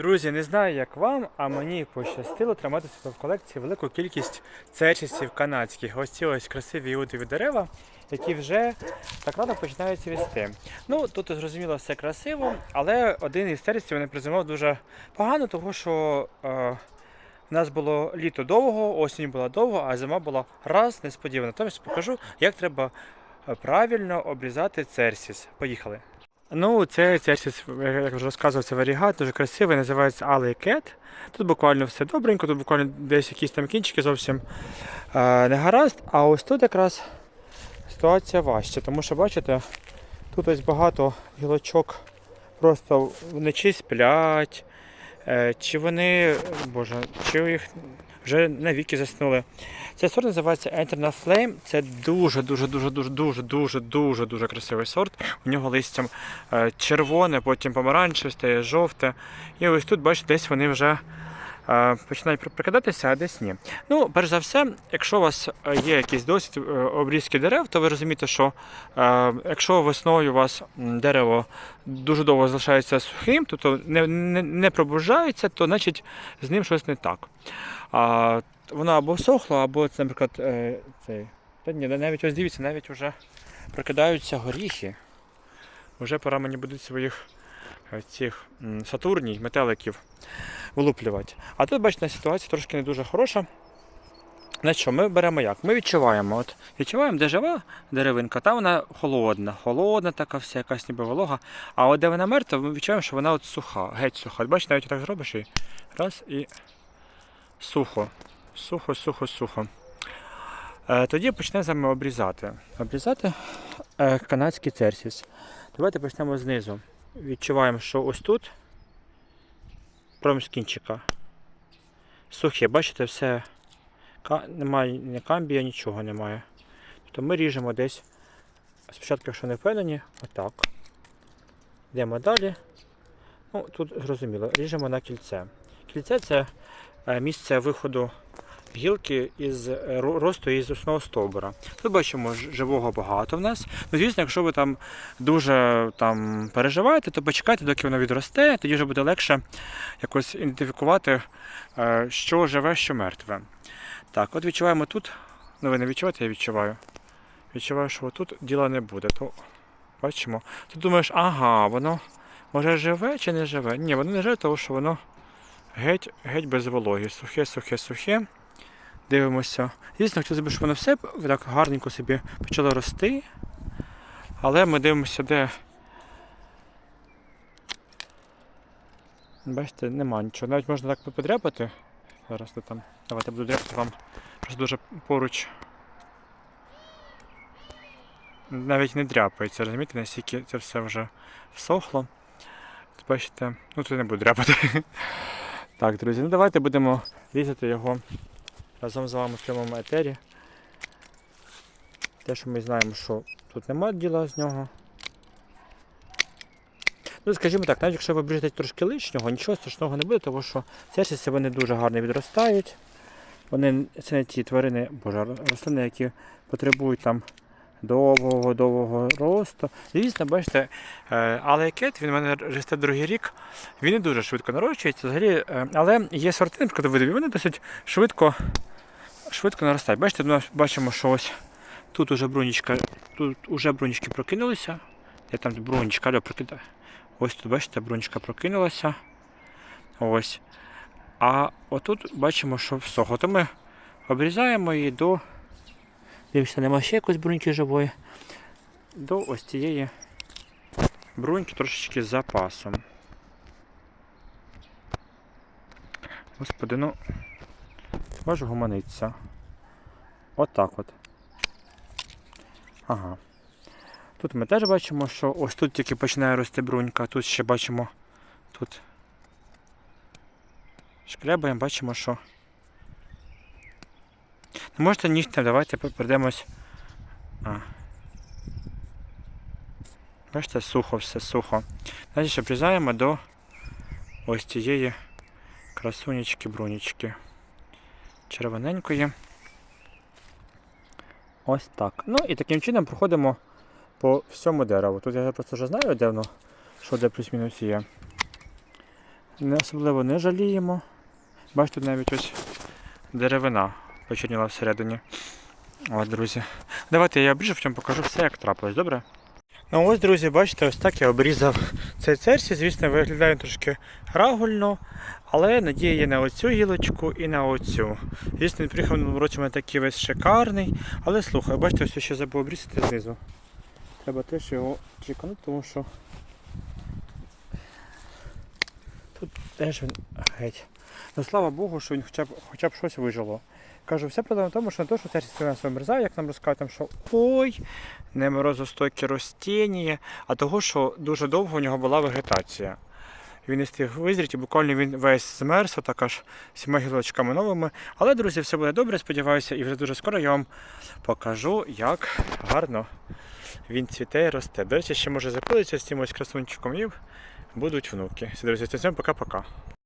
Друзі, не знаю як вам, а мені пощастило тримати себе в колекції велику кількість цечисів канадських. Ось ці ось красиві іудові дерева, які вже так рано починають цвісти. Ну тут зрозуміло все красиво, але один із терців не призимав дуже погано, тому що е, в нас було літо довго, осінь була довго, а зима була раз несподівано. Тобто покажу, як треба е, правильно обрізати церсіс. Поїхали. Ну, це, це як вже розказував, це варігат, дуже красивий, називається Alley Cat. Тут буквально все добренько, тут буквально десь якісь там кінчики зовсім е, не гаразд. А ось тут якраз ситуація важча, тому що бачите, тут ось багато гілочок просто вони чи сплять, е, чи вони, боже, чи їх вже навіки заснули. Цей сорт називається Eternal Flame. Це дуже, дуже, дуже, дуже, дуже, дуже, дуже, красивий сорт. У нього листям е, червоне, потім помаранчеве, стає жовте. І ось тут, бачите, десь вони вже починають при- прикидатися, а десь ні. Ну, перш за все, якщо у вас е, є якийсь досвід е, обрізки дерев, то ви розумієте, що е, якщо весною у вас дерево дуже довго залишається сухим, тобто не, не, не пробужається, то значить з ним щось не так. Воно або сохло, або, це, наприклад, цей. Та ні, навіть ось дивіться, навіть вже прокидаються горіхи. Вже пора мені буде своїх цих сатурній метеликів вилуплювати. А тут, бачите, ситуація трошки не дуже хороша. Значить, що ми беремо як? Ми відчуваємо. От відчуваємо, де жива деревинка, там вона холодна, холодна така вся, якась ніби волога. А от де вона мертва, ми відчуваємо, що вона от суха, геть суха. Бачите, навіть так зробиш і раз і сухо. Сухо, сухо, сухо. Е, тоді почнемо обрізати. Обрізати е, канадський церсіс. Давайте почнемо знизу. Відчуваємо, що ось тут проміж кінчика. Сухе, бачите, все. Немає ні камбія, нічого немає. Тобто ми ріжемо десь. Спочатку, якщо не впевнені, отак. Йдемо далі. Ну, тут зрозуміло, ріжемо на кільце. Кільце це е, місце виходу гілки із е, ро- росту із основного стовбура. Тут бачимо живого багато в нас. Ну, звісно, якщо ви там дуже там переживаєте, то почекайте, доки воно відросте, тоді вже буде легше якось ідентифікувати, е, що живе, що мертве. Так, от відчуваємо тут. Ну ви не відчуваєте, я відчуваю. Відчуваю, що тут діла не буде. То бачимо. Тут думаєш, ага, воно може живе чи не живе? Ні, воно не живе, тому що воно геть, геть без вологи. Сухе, сухе, сухе. Дивимося. Звісно, хотілося б, щоб воно все так гарненько собі почало рости. Але ми дивимося, де. Бачите, нема нічого. Навіть можна так подряпати. Зараз де там. Давайте буду дряпати вам просто дуже поруч. Навіть не дряпається, розумієте, наскільки це все вже всохло. От Бачите, ну тут не буду дряпати. Так, друзі, ну давайте будемо різати його разом з вами в прямому етері. Те, що ми знаємо, що тут немає діла з нього. Ну, скажімо так, навіть якщо ви обріжете трошки лишнього, нічого страшного не буде, тому що церсіси вони дуже гарно відростають. Вони це не ті тварини, боже, рослини, які потребують там довгого, довгого росту. Звісно, бачите, е, але кет, він в мене росте другий рік, він не дуже швидко нарощується, взагалі, е, але є сорти, наприклад, видові, вони досить швидко, швидко наростають. Бачите, ми бачимо, що ось тут уже брунічка, тут уже брунічки прокинулися. Я там брунічка, алло, прокидаю. Ось тут, бачите, брунічка прокинулася. Ось. А отут бачимо, що всього. То ми обрізаємо її до. Дивіться, нема ще якоїсь бруньки живої. До ось цієї бруньки трошечки з запасом. Господи, ну можу гуманитися. Отак от. Ага. Тут ми теж бачимо, що ось тут тільки починає рости брунька, тут ще бачимо тут шкребаємо, бачимо, що. Можете нігтем, давайте перейдемось. А. Бачите, сухо, все сухо. Далі обрізаємо до ось цієї красунечки брунічки. Червоненької. Ось так. Ну і таким чином проходимо по всьому дереву. Тут я просто вже знаю, де воно, що де плюс-мінус є. Не особливо не жаліємо. Бачите, навіть ось деревина почерніла всередині. От, друзі. Давайте я обріжу, потім покажу все, як трапилось, добре? Ну ось, друзі, бачите, ось так я обрізав цей церсі. Звісно, виглядає трошки рагульно, але надія є на оцю гілочку і на оцю. Звісно, він приїхав минулому році у мене такий весь шикарний. Але слухай, бачите, ось ще забув обрізати знизу. Треба теж його чеканути, тому що тут теж він геть. Ну слава Богу, що він хоча б, хоча б щось вижило. Кажу, вся проблема в тому, що не то, що ця частина вимерзає, як нам розказують, що ой, не морозостойке ростіння, а того, що дуже довго у нього була вегетація. Він не встиг визріти, буквально він весь змерз, отак аж всіма гілочками новими. Але, друзі, все буде добре, сподіваюся, і вже дуже скоро я вам покажу, як гарно він цвіте і росте. До речі, ще може запилиться з цим ось красунчиком і будуть внуки. Все, друзі, з цим пока-пока.